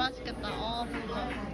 맛있겠다. 아, 진짜.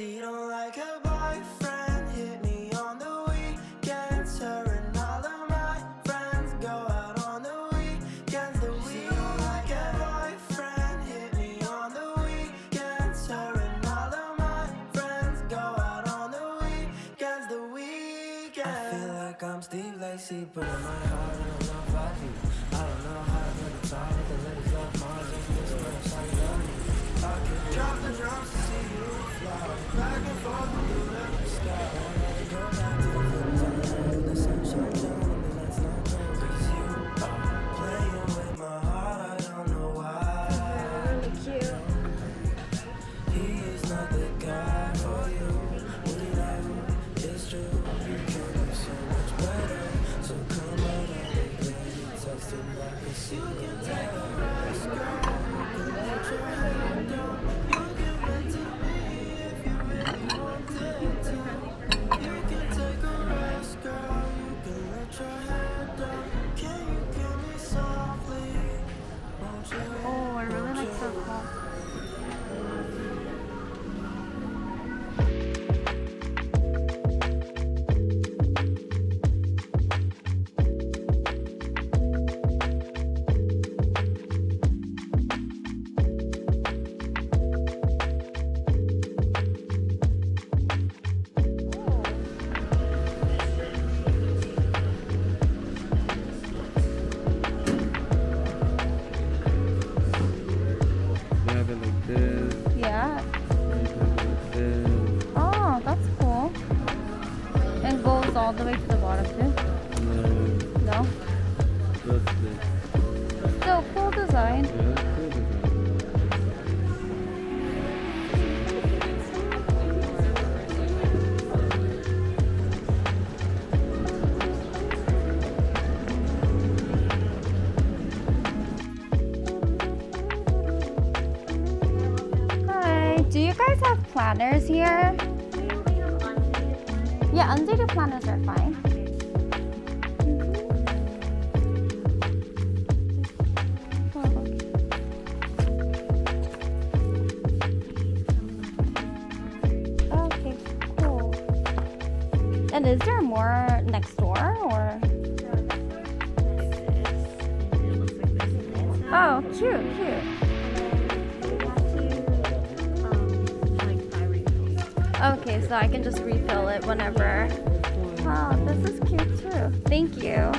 She don't like her boyfriend, hit me on the weekends. Her and all of my friends go out on the weekends. The she don't like her boyfriend, hit me on the weekends. Her and all of my friends go out on the weekends. The weekends. I feel like I'm Steve Lacy, but in my heart I'm not fighting. I don't know how to get the time, the ladies love and this website love me. I could drop the drums guys have planners here? Yeah, undated planners are fine. Okay, cool. And is there more next door or? Oh, cute, cute. Okay, so I can just refill it whenever. Oh, this is cute too. Thank you.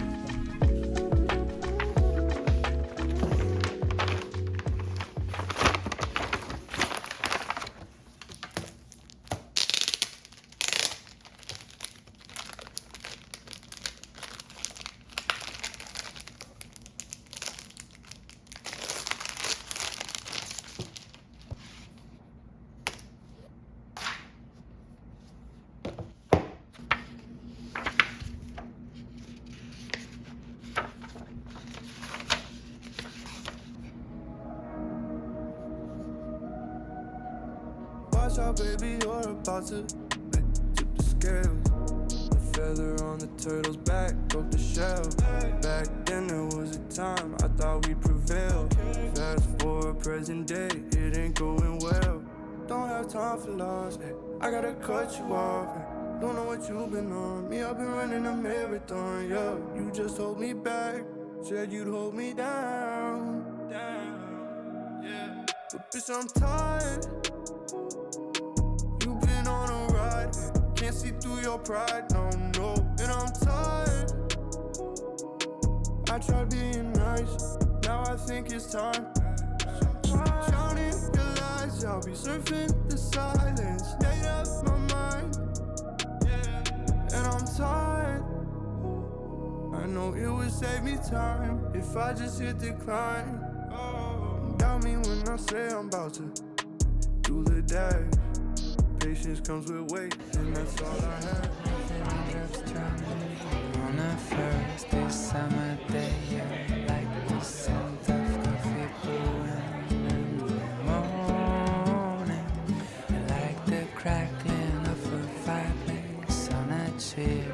Out, baby, you're about to eh, tip the scales. The feather on the turtle's back broke the shell. Back then, there was a time I thought we'd prevail. Fast forward, present day, it ain't going well. Don't have time for loss, eh, I gotta cut you off. eh. Don't know what you've been on. Me, I've been running a marathon, yeah. You just hold me back. Said you'd hold me down. Down, yeah. But bitch, I'm tired. Can't see through your pride, no, no. And I'm tired. I tried being nice, now I think it's time. Drowning your lies, I'll be surfing the silence. Made up my mind, and I'm tired. I know it would save me time if I just hit decline. Doubt me when I say I'm about to do the dash. Patience comes with weight, and that's all I have. On a Thursday summer day, I like the scent of coffee brewing in the morning. Like the crackling of a fireplace on a chilly